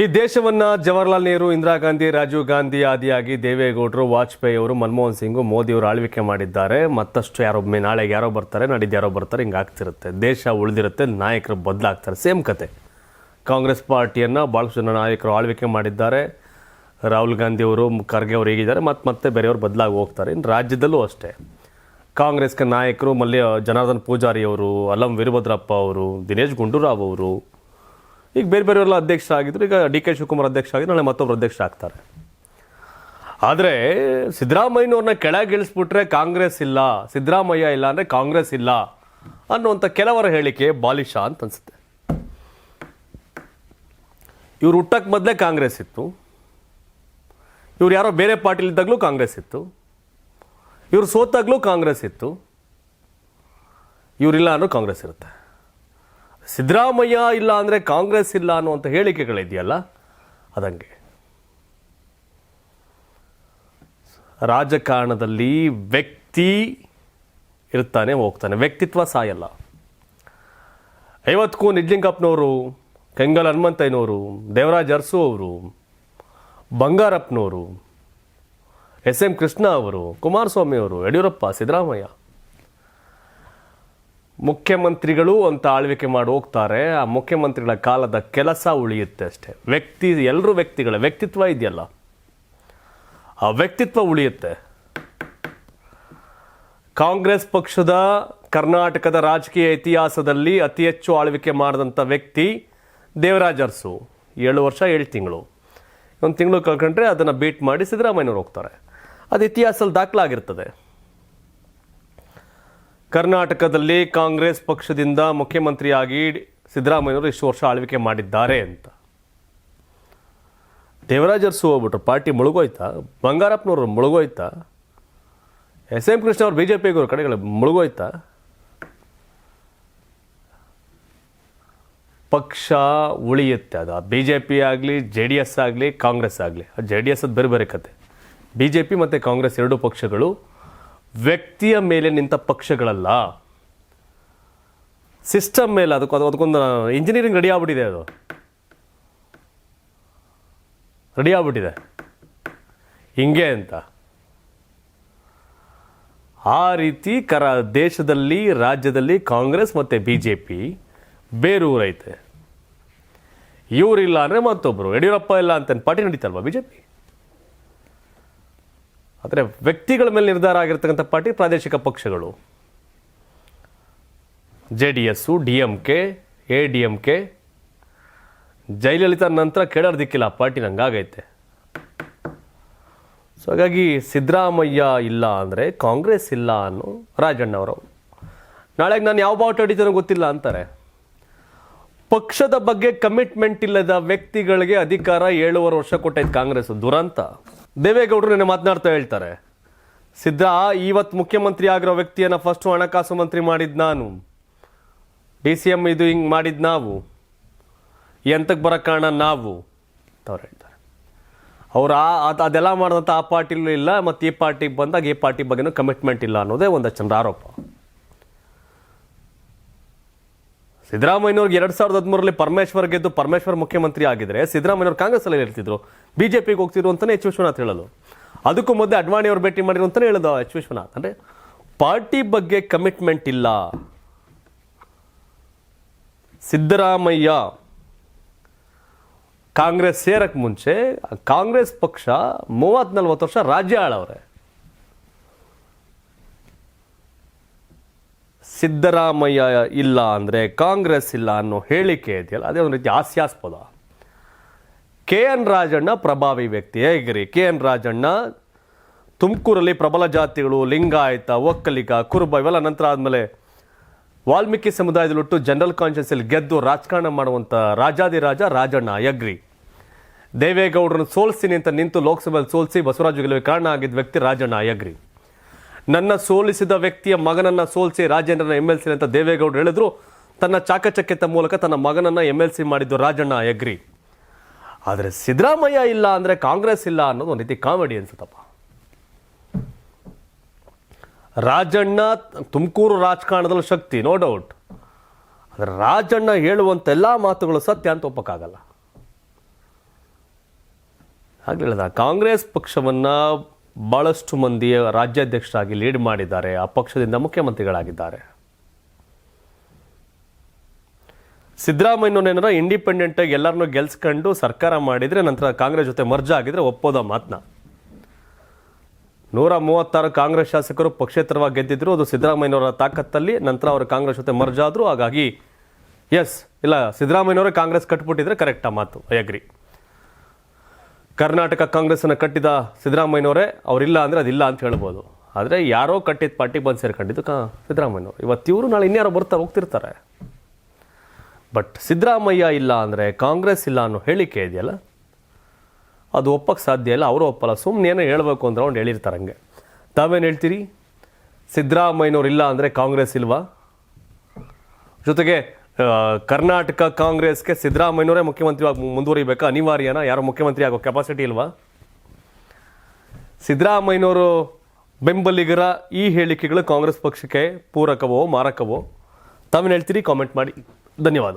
ಈ ದೇಶವನ್ನ ಜವಾಹರ್ಲಾಲ್ ನೆಹರು, ಇಂದಿರಾ ಗಾಂಧಿ, ರಾಜೀವ್ ಗಾಂಧಿ ಆದಿಯಾಗಿ ದೇವೇಗೌಡರು, ವಾಜಪೇಯಿ ಅವರು, ಮನಮೋಹನ್ ಸಿಂಗ್, ಮೋದಿ ಅವರು ಆಳ್ವಿಕೆ ಮಾಡಿದ್ದಾರೆ. ಮತ್ತಷ್ಟು ಯಾರೋ ನಾಳೆ ಯಾರೋ ಬರ್ತಾರೆ ನಾಡಿದ್ದು ಯಾರೋ ಬರ್ತಾರೆ, ಹಿಂಗೆ ಆಗ್ತಿರುತ್ತೆ. ದೇಶ ಉಳಿದಿರುತ್ತೆ, ನಾಯಕರು ಬದಲಾಗ್ತಾರೆ. ಸೇಮ್ ಕತೆ. ಕಾಂಗ್ರೆಸ್ ಪಾರ್ಟಿಯನ್ನು ಭಾಳಷ್ಟು ಜನ ನಾಯಕರು ಆಳ್ವಿಕೆ ಮಾಡಿದ್ದಾರೆ. ರಾಹುಲ್ ಗಾಂಧಿ ಅವರು, ಖರ್ಗೆ ಅವರು ಹೇಗಿದ್ದಾರೆ, ಮತ್ತೆ ಮತ್ತೆ ಬೇರೆಯವರು ಬದಲಾಗಿ ಹೋಗ್ತಾರೆ. ಇನ್ನು ರಾಜ್ಯದಲ್ಲೂ ಅಷ್ಟೇ. ಕಾಂಗ್ರೆಸ್ಗೆ ನಾಯಕರು ಮಲ್ಯ, ಜನಾರ್ದನ್ ಪೂಜಾರಿ ಅವರು, ಅಲಂ ವೀರಭದ್ರಪ್ಪ ಅವರು, ದಿನೇಶ್ ಗುಂಡೂರಾವ್ ಅವರು ಈಗ ಬೇರೆ ಬೇರೆಯವರೆಲ್ಲ ಅಧ್ಯಕ್ಷರಾಗಿದ್ರು ಈಗ ಡಿ ಕೆ ಶಿವಕುಮಾರ್ ಅಧ್ಯಕ್ಷ ಆಗಿದ್ರು, ನಾಳೆ ಮತ್ತೊಬ್ಬರು ಅಧ್ಯಕ್ಷ ಆಗ್ತಾರೆ. ಆದರೆ ಸಿದ್ದರಾಮಯ್ಯನವ್ರನ್ನ ಕೆಳಗಿಳಿಸ್ಬಿಟ್ರೆ ಕಾಂಗ್ರೆಸ್ ಇಲ್ಲ, ಸಿದ್ದರಾಮಯ್ಯ ಇಲ್ಲ ಅಂದರೆ ಕಾಂಗ್ರೆಸ್ ಇಲ್ಲ ಅನ್ನುವಂಥ ಕೆಲವರ ಹೇಳಿಕೆ ಬಾಲಿಶ ಅಂತ ಅನಿಸುತ್ತೆ. ಇವ್ರು ಹುಟ್ಟಕ್ಕೆ ಮೊದಲೇ ಕಾಂಗ್ರೆಸ್ ಇತ್ತು. ಇವ್ರು ಯಾರೋ ಬೇರೆ ಪಾರ್ಟಿಲಿದ್ದಾಗಲೂ ಕಾಂಗ್ರೆಸ್ ಇತ್ತು. ಇವ್ರು ಸೋತಾಗಲೂ ಕಾಂಗ್ರೆಸ್ ಇತ್ತು. ಇವರಿಲ್ಲ ಅನ್ನೋ ಕಾಂಗ್ರೆಸ್ ಇರುತ್ತೆ. ಸಿದ್ದರಾಮಯ್ಯ ಇಲ್ಲ ಅಂದರೆ ಕಾಂಗ್ರೆಸ್ ಇಲ್ಲ ಅನ್ನುವಂಥ ಹೇಳಿಕೆಗಳಿದೆಯಲ್ಲ, ಅದಂಗೆ. ರಾಜಕಾರಣದಲ್ಲಿ ವ್ಯಕ್ತಿ ಇರ್ತಾನೆ ಹೋಗ್ತಾನೆ. ವ್ಯಕ್ತಿತ್ವ ಸಾಯಲ್ಲ. ಐವತ್ತಕ್ಕೂ ನಿಜ್ಲಿಂಗಪ್ಪನವರು ಕೆಂಗಲ್ ಹನುಮಂತಯ್ಯನವರು, ದೇವರಾಜ್ ಅರಸು ಅವರು, ಬಂಗಾರಪ್ಪನವರು, ಎಸ್ ಎಂ ಕೃಷ್ಣ ಅವರು, ಕುಮಾರಸ್ವಾಮಿ ಅವರು, ಯಡಿಯೂರಪ್ಪ, ಸಿದ್ದರಾಮಯ್ಯ. ಮುಖ್ಯಮಂತ್ರಿಗಳು ಅಂತ ಆಳ್ವಿಕೆ ಮಾಡಿ ಹೋಗ್ತಾರೆ, ಆ ಮುಖ್ಯಮಂತ್ರಿಗಳ ಕಾಲದ ಕೆಲಸ ಉಳಿಯುತ್ತೆ ಅಷ್ಟೇ. ವ್ಯಕ್ತಿ ಎಲ್ಲರೂ ವ್ಯಕ್ತಿಗಳ ವ್ಯಕ್ತಿತ್ವ ಇದೆಯಲ್ಲ? ಆ ವ್ಯಕ್ತಿತ್ವ ಉಳಿಯುತ್ತೆ. ಕಾಂಗ್ರೆಸ್ ಪಕ್ಷದ ಕರ್ನಾಟಕದ ರಾಜಕೀಯ ಇತಿಹಾಸದಲ್ಲಿ ಅತಿ ಹೆಚ್ಚು ಆಳ್ವಿಕೆ ಮಾಡಿದಂಥ ವ್ಯಕ್ತಿ ದೇವರಾಜ್ ಅರಸು. ಏಳು ವರ್ಷ, ಏಳು ತಿಂಗಳು. ಒಂದು ತಿಂಗಳು ಕಳ್ಕೊಂಡ್ರೆ ಅದನ್ನು ಬೀಟ್ ಮಾಡಿ ಸಿದ್ದರಾಮಯ್ಯವ್ರು ಹೋಗ್ತಾರೆ. ಅದು ಇತಿಹಾಸದಲ್ಲಿ ದಾಖಲಾಗಿರ್ತದೆ. ಕರ್ನಾಟಕದಲ್ಲಿ ಕಾಂಗ್ರೆಸ್ ಪಕ್ಷದಿಂದ ಮುಖ್ಯಮಂತ್ರಿಯಾಗಿ ಸಿದ್ದರಾಮಯ್ಯವರು ಇಷ್ಟು ವರ್ಷ ಆಳ್ವಿಕೆ ಮಾಡಿದ್ದಾರೆ ಅಂತ. ದೇವರಾಜ್ ಅರಸು ಹೋಗ್ಬಿಟ್ರು, ಪಾರ್ಟಿ ಮುಳುಗೋಯ್ತಾ? ಬಂಗಾರಪ್ಪನವರು ಮುಳುಗೋಯ್ತಾ? ಎಸ್ ಎಂ ಕೃಷ್ಣ ಅವರು ಬಿ ಜೆ ಪಿಗೆ ಕಡೆಗಳು ಮುಳುಗೋಯ್ತಾ? ಪಕ್ಷ ಉಳಿಯುತ್ತೆ ಅದು. ಬಿ ಜೆ ಪಿ ಆಗಲಿ ಜೆ ಡಿ ಎಸ್ ಆಗಲಿ, ಕಾಂಗ್ರೆಸ್ ಆಗಲಿ. ಜೆ ಡಿ ಎಸ್ ಅದು ಬೇರೆ ಬೇರೆ ಕತೆ. ಬಿ ಜೆ ಪಿ ಮತ್ತು ಕಾಂಗ್ರೆಸ್ ಎರಡೂ ಪಕ್ಷಗಳು ವ್ಯಕ್ತಿಯ ಮೇಲೆ ನಿಂತ ಪಕ್ಷಗಳಲ್ಲ. ಸಿಸ್ಟಮ್ ಮೇಲೆ ಅದಕ್ಕೆ, ಅದು, ಅದಕ್ಕೊಂದು ಇಂಜಿನಿಯರಿಂಗ್ ರೆಡಿ ಆಗ್ಬಿಟ್ಟಿದೆ ಅದು. ರೆಡಿ ಆಗ್ಬಿಟ್ಟಿದೆ. ಹಿಂಗೆ ಅಂತ. ಆ ರೀತಿ ಕರ, ದೇಶದಲ್ಲಿ, ರಾಜ್ಯದಲ್ಲಿ ಕಾಂಗ್ರೆಸ್ ಮತ್ತು ಬಿ ಜೆ ಪಿ ಬೇರೂರೈತೆ ಇವರಿಲ್ಲ ಅಂದರೆ ಮತ್ತೊಬ್ಬರು ಯಡಿಯೂರಪ್ಪ ಇಲ್ಲ ಅಂತ ಪಾರ್ಟಿ ನಡೀತಲ್ವಾ ಬಿ ಜೆ ಪಿ ಆದರೆ ವ್ಯಕ್ತಿಗಳ ಮೇಲೆ ನಿರ್ಧಾರ ಆಗಿರ್ತಕ್ಕಂಥ ಪಾರ್ಟಿ ಪ್ರಾದೇಶಿಕ ಪಕ್ಷಗಳು. J D S D M K, A D M K, Jayalalithaa ನಂತರ ಕೇಳೋದಿಕ್ಕಿಲ್ಲ ಆ ಪಾರ್ಟಿ ನಂಗಾಗೈತೆ. ಸೊ ಹಾಗಾಗಿ ಸಿದ್ದರಾಮಯ್ಯ ಇಲ್ಲ ಅಂದರೆ ಕಾಂಗ್ರೆಸ್ ಇಲ್ಲ ಅನ್ನೋ ರಾಜಣ್ಣವರು ನಾಳೆಗೆ ನಾನು ಯಾವ ಬಾವುಟ ಹೊಡಿತಾನೋ ಗೊತ್ತಿಲ್ಲ ಅಂತಾರೆ. ಪಕ್ಷದ ಬಗ್ಗೆ ಕಮಿಟ್ಮೆಂಟ್ ಇಲ್ಲದ ವ್ಯಕ್ತಿಗಳಿಗೆ ಅಧಿಕಾರ ಏಳುವರೆ ವರ್ಷ ಕೊಟ್ಟೈತೆ ಕಾಂಗ್ರೆಸ್, ದುರಂತ. ದೇವೇಗೌಡರು ನಿನ್ನೆ ಮಾತನಾಡ್ತಾ ಹೇಳ್ತಾರೆ ಸಿದ್ದಾ ಇವತ್ತು ಮುಖ್ಯಮಂತ್ರಿ ಆಗಿರೋ ವ್ಯಕ್ತಿಯನ್ನು ಫಸ್ಟ್ ಹಣಕಾಸು ಮಂತ್ರಿ ಮಾಡಿದ್ ನಾನು. ಡಿ ಸಿ ಎಂ ಇದು ಹಿಂಗೆ ಮಾಡಿದ್ ನಾವು. ಎಂತಕ್ಕೆ ಬರೋ ಕಾರಣ ನಾವು? ಅವ್ರು ಹೇಳ್ತಾರೆ. ಅವ್ರು ಆ ಅದ್- ಅದೆಲ್ಲ ಮಾಡಿದಂಥ ಆ ಪಾರ್ಟಿಲೂ ಇಲ್ಲ ಮತ್ತು ಈ ಪಾರ್ಟಿಗೆ ಬಂದಾಗ ಈ ಪಾರ್ಟಿ ಬಗ್ಗೆನೂ ಕಮಿಟ್ಮೆಂಟ್ ಇಲ್ಲ ಅನ್ನೋದೇ ಒಂದು ಜನರ ಆರೋಪ. ಸಿದ್ದರಾಮಯ್ಯನವ್ರಿಗೆ ಎರಡ್ ಸಾವಿರದ ಹದಿಮೂರಲ್ಲಿ ಪರಮೇಶ್ವರ್ ಗೆದ್ದು ಪರಮೇಶ್ವರ್ ಮುಖ್ಯಮಂತ್ರಿ ಆಗಿದ್ರೆ ಸಿದ್ದರಾಮಯ್ಯವ್ರು ಕಾಂಗ್ರೆಸ್ಸಲ್ಲಿ ಇರ್ತಿದ್ರು. ಬಿ ಜೆ ಪಿಗೆ ಹೋಗ್ತಿದ್ರು ಅಂತಾನೆ ಎಚ್ ವಿಶ್ವನಾಥ್ ಹೇಳಲು ಅದಕ್ಕೂ ಮೊದಲೇ ಅಡ್ವಾಣಿ ಅವ್ರು ಭೇಟಿ ಮಾಡಿದ್ರು ಅಂತಾನೆ ಹೇಳೋದು ಎಚ್ ವಿಶ್ವನಾಥ್. ಅಂದ್ರೆ ಪಾರ್ಟಿ ಬಗ್ಗೆ ಕಮಿಟ್ಮೆಂಟ್ ಇಲ್ಲ. ಸಿದ್ದರಾಮಯ್ಯ ಕಾಂಗ್ರೆಸ್ ಸೇರಕ್ಕೆ ಮುಂಚೆ ಕಾಂಗ್ರೆಸ್ ಪಕ್ಷ ಮೂವತ್ತ್ ನಲ್ವತ್ತು ವರ್ಷ ರಾಜ್ಯ ಆಳವ್ರೆ. ಸಿದ್ದರಾಮಯ್ಯ ಇಲ್ಲ ಅಂದರೆ ಕಾಂಗ್ರೆಸ್ ಇಲ್ಲ ಅನ್ನೋ ಹೇಳಿಕೆ ಇದೆಯಲ್ಲ, ಅದೇ ಒಂದು ರೀತಿ ಹಾಸ್ಯಾಸ್ಪದ. ಕೆ ಎನ್ ರಾಜಣ್ಣ ಪ್ರಭಾವಿ ವ್ಯಕ್ತಿ ಹೇಗಿರಿ ಕೆ ಎನ್ ರಾಜಣ್ಣ, ತುಮಕೂರಲ್ಲಿ ಪ್ರಬಲ ಜಾತಿಗಳು, ಲಿಂಗಾಯತ, ಒಕ್ಕಲಿಗ, ಕುರುಬ ಇವೆಲ್ಲ ನಂತರ ಆದಮೇಲೆ ವಾಲ್ಮೀಕಿ ಸಮುದಾಯದಲ್ಲಿ ಹುಟ್ಟು ಜನರಲ್ ಕಾನ್ಷಿಯನ್ಸಲ್ಲಿ ಗೆದ್ದು ರಾಜಕಾರಣ ಮಾಡುವಂಥ ರಾಜಾದಿರಾಜ ರಾಜಣ್ಣ ಯಗ್ರಿ ದೇವೇಗೌಡರನ್ನು ಸೋಲಿಸ್ತೀನಿ ಅಂತ ನಿಂತು ಲೋಕಸಭೆಯಲ್ಲಿ ಸೋಲಿಸಿ ಬಸವರಾಜ ಗೆಲುವಿಗೆ ಕಾರಣ ಆಗಿದ್ದ ವ್ಯಕ್ತಿ ರಾಜಣ್ಣ ಅಯ್ಯಗ್ರಿ ನನ್ನ ಸೋಲಿಸಿದ ವ್ಯಕ್ತಿಯ ಮಗನನ್ನ ಸೋಲಿಸಿ ರಾಜೇಂದ್ರನ ಎಂ ಎಲ್ ಸಿ ಅಂತ ದೇವೇಗೌಡರು ಹೇಳಿದ್ರು. ತನ್ನ ಚಾಕಚಕ್ಯತೆ ಮೂಲಕ ತನ್ನ ಮಗನನ್ನ ಎಂ ಎಲ್ ಸಿ ಮಾಡಿದ್ದು ರಾಜಣ್ಣ ಎಗ್ರಿ. ಆದರೆ ಸಿದ್ದರಾಮಯ್ಯ ಇಲ್ಲ ಅಂದರೆ ಕಾಂಗ್ರೆಸ್ ಇಲ್ಲ ಅನ್ನೋದು ಒಂದು ರೀತಿ ಕಾಮಿಡಿ ಅನ್ಸುತ್ತಪ್ಪ. ರಾಜಣ್ಣ ತುಮಕೂರು ರಾಜಕಾರಣದಲ್ಲಿ ಶಕ್ತಿ ನೋ ಡೌಟ್ ಆದರೆ ರಾಜಣ್ಣ ಹೇಳುವಂಥ ಎಲ್ಲ ಮಾತುಗಳು ಸತ್ಯ ಅಂತ ಒಪ್ಪಕ್ಕಾಗಲ್ಲ. ಹಾಗೆ ಹೇಳಿದ ಕಾಂಗ್ರೆಸ್ ಪಕ್ಷವನ್ನು ಭಾಳಷ್ಟು ಮಂದಿ ರಾಜ್ಯಾಧ್ಯಕ್ಷರಾಗಿ ಲೀಡ್ ಮಾಡಿದ್ದಾರೆ. ಆ ಪಕ್ಷದಿಂದ ಮುಖ್ಯಮಂತ್ರಿಗಳಾಗಿದ್ದಾರೆ. ಸಿದ್ದರಾಮಯ್ಯನೇನಾರ ಇಂಡಿಪೆಂಡೆಂಟ್ ಆಗಿ ಎಲ್ಲರನ್ನೂ ಗೆಲ್ಸ್ಕೊಂಡು ಸರ್ಕಾರ ಮಾಡಿದ್ರೆ ನಂತರ ಕಾಂಗ್ರೆಸ್ ಜೊತೆ ಮರ್ಜ್ ಆಗಿದ್ರೆ ಒಪ್ಪೋದ ಮಾತನ್ನ ನೂರ ಮೂವತ್ತಾರು ಕಾಂಗ್ರೆಸ್ ಶಾಸಕರು ಪಕ್ಷೇತರವಾಗಿ ಗೆದ್ದಿದ್ರು, ಅದು ಸಿದ್ದರಾಮಯ್ಯನವರ ತಾಕತ್ತಲ್ಲಿ ನಂತರ ಅವರು ಕಾಂಗ್ರೆಸ್ ಜೊತೆ ಮರ್ಜ್ ಆದ್ರು. ಹಾಗಾಗಿ ಎಸ್ ಇಲ್ಲ, ಸಿದ್ದರಾಮಯ್ಯನವರೇ ಕಾಂಗ್ರೆಸ್ ಕಟ್ಬಿಟ್ಟಿದ್ರೆ ಕರೆಕ್ಟ್ ಆ ಮಾತು. ಐ ಅಗ್ರಿ ಕರ್ನಾಟಕ ಕಾಂಗ್ರೆಸ್ಸನ್ನು ಕಟ್ಟಿದ ಸಿದ್ದರಾಮಯ್ಯನವರೇ ಅವರಿಲ್ಲ ಅಂದರೆ ಅದಿಲ್ಲ ಅಂತ ಹೇಳ್ಬೋದು. ಆದರೆ ಯಾರೋ ಕಟ್ಟಿದ ಪಾರ್ಟಿಗೆ ಬಂದು ಸೇರ್ಕೊಂಡಿದ್ದು ಕಾ ಸಿದ್ದರಾಮಯ್ಯನವರು. ಇವತ್ತು ಇವರು ನಾಳೆ ಇನ್ಯಾರೋ ಬರ್ತಾರೆ ಹೋಗ್ತಿರ್ತಾರೆ. ಬಟ್ ಸಿದ್ದರಾಮಯ್ಯ ಇಲ್ಲ ಅಂದರೆ ಕಾಂಗ್ರೆಸ್ ಇಲ್ಲ ಅನ್ನೋ ಹೇಳಿಕೆ ಇದೆಯಲ್ಲ? ಅದು ಒಪ್ಪಕ್ಕೆ ಸಾಧ್ಯ ಇಲ್ಲ, ಅವರು ಒಪ್ಪಲ್ಲ. ಸುಮ್ಮನೆ ಏನೋ ಹೇಳಬೇಕು ಅಂದ್ರೆ ಅವ್ನು ಹೇಳಿರ್ತಾರೆ ಹಂಗೆ. ತಾವೇನು ಹೇಳ್ತೀರಿ? ಸಿದ್ದರಾಮಯ್ಯನವ್ರು ಇಲ್ಲ ಅಂದರೆ ಕಾಂಗ್ರೆಸ್ ಇಲ್ವಾ? ಜೊತೆಗೆ ಕರ್ನಾಟಕ ಕಾಂಗ್ರೆಸ್ಗೆ ಸಿದ್ದರಾಮಯ್ಯವರೇ ಮುಖ್ಯಮಂತ್ರಿಯಾಗಿ ಮುಂದುವರಿಬೇಕಾ? ಅನಿವಾರ್ಯನ? ಯಾರೋ ಮುಖ್ಯಮಂತ್ರಿ ಆಗೋ ಕೆಪಾಸಿಟಿ ಇಲ್ವಾ? ಸಿದ್ದರಾಮಯ್ಯನವರು ಬೆಂಬಲಿಗರ ಈ ಹೇಳಿಕೆಗಳು ಕಾಂಗ್ರೆಸ್ ಪಕ್ಷಕ್ಕೆ ಪೂರಕವೋ ಮಾರಕವೋ? ತಾವೇನು ಹೇಳ್ತೀರಿ? ಕಾಮೆಂಟ್ ಮಾಡಿ. ಧನ್ಯವಾದ.